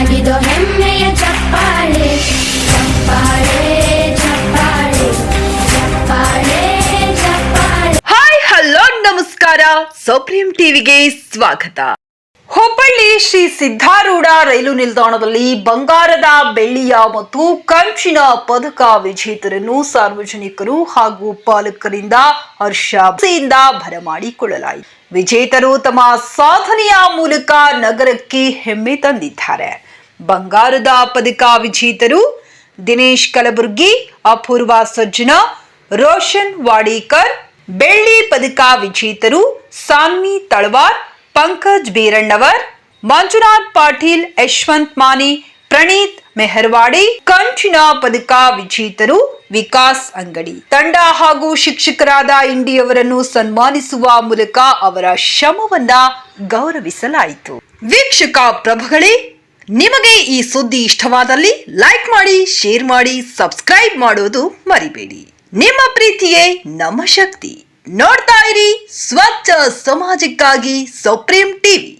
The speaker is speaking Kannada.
ಹೆಮ್ಮೆಯ ಚಪ್ಪಾಳೆ. ಚಪ್ಪಾಳೆ ಹಾಯ್, ಹಲೋ, ನಮಸ್ಕಾರ. ಸುಪ್ರೀಂ ಟಿವಿಗೆ ಸ್ವಾಗತ. ಹುಬ್ಬಳ್ಳಿ ಶ್ರೀ ಸಿದ್ಧಾರೂಢ ರೈಲು ನಿಲ್ದಾಣದಲ್ಲಿ ಬಂಗಾರದ ಬೆಳ್ಳಿಯ ಮತ್ತು ಕಂಚಿನ ಪದಕ ವಿಜೇತರನ್ನು ಸಾರ್ವಜನಿಕರು ಹಾಗೂ ಪಾಲಕರಿಂದ ಹರ್ಷಾಸೆಯಿಂದ ಬರಮಾಡಿಕೊಳ್ಳಲಾಯಿತು ವಿಜೇತರು ತಮ್ಮ ಸಾಧನೆಯ ಮೂಲಕ ನಗರಕ್ಕೆ ಹೆಮ್ಮೆ ತಂದಿದ್ದಾರೆ. ಬಂಗಾರದ ಪದಕ ವಿಜೇತರು ದಿನೇಶ್ ಕಲಬುರ್ಗಿ, ಅಪೂರ್ವ ಸಜ್ಜನ, ರೋಷನ್ ವಾಡೇಕರ್, ಬೆಳ್ಳಿ ಪದಕ ವಿಜೇತರು ಸಾನ್ವಿ ತಳವಾರ್, ಪಂಕಜ್ ಬೀರಣ್ಣವರ್, ಮಂಜುನಾಥ್ ಪಾಟೀಲ್, ಯಶವಂತ್ ಮಾನಿ ಪ್ರಣೀತ್ ಮೆಹರ್ವಾಡಿ, ಕಂಚಿನ ಪದಕ ವಿಜೇತರು ವಿಕಾಸ್ ಅಂಗಡಿ. ತಂಡ ಹಾಗೂ ಶಿಕ್ಷಕರಾದ ಇಂಡಿಯವರನ್ನು ಸನ್ಮಾನಿಸುವ ಮೂಲಕ ಅವರ ಶ್ರಮವನ್ನ ಗೌರವಿಸಲಾಯಿತು. ವೀಕ್ಷಕ ಪ್ರಭುಗಳೇ ನಿಮಗೆ ಈ ಸುದ್ದಿ ಇಷ್ಟವಾದಲ್ಲಿ ಲೈಕ್ ಮಾಡಿ ಶೇರ್ ಮಾಡಿ ಸಬ್ಸ್ಕ್ರೈಬ್ ಮಾಡೋದು ಮರಿಬೇಡಿ. ನಿಮ್ಮ ಪ್ರೀತಿಯೇ ನಮ್ಮ ಶಕ್ತಿ. ನೋಡ್ತಾ ಇರಿ ಸ್ವಚ್ಛ ಸಮಾಜಕ್ಕಾಗಿ ಸುಪ್ರೀಂ ಟಿವಿ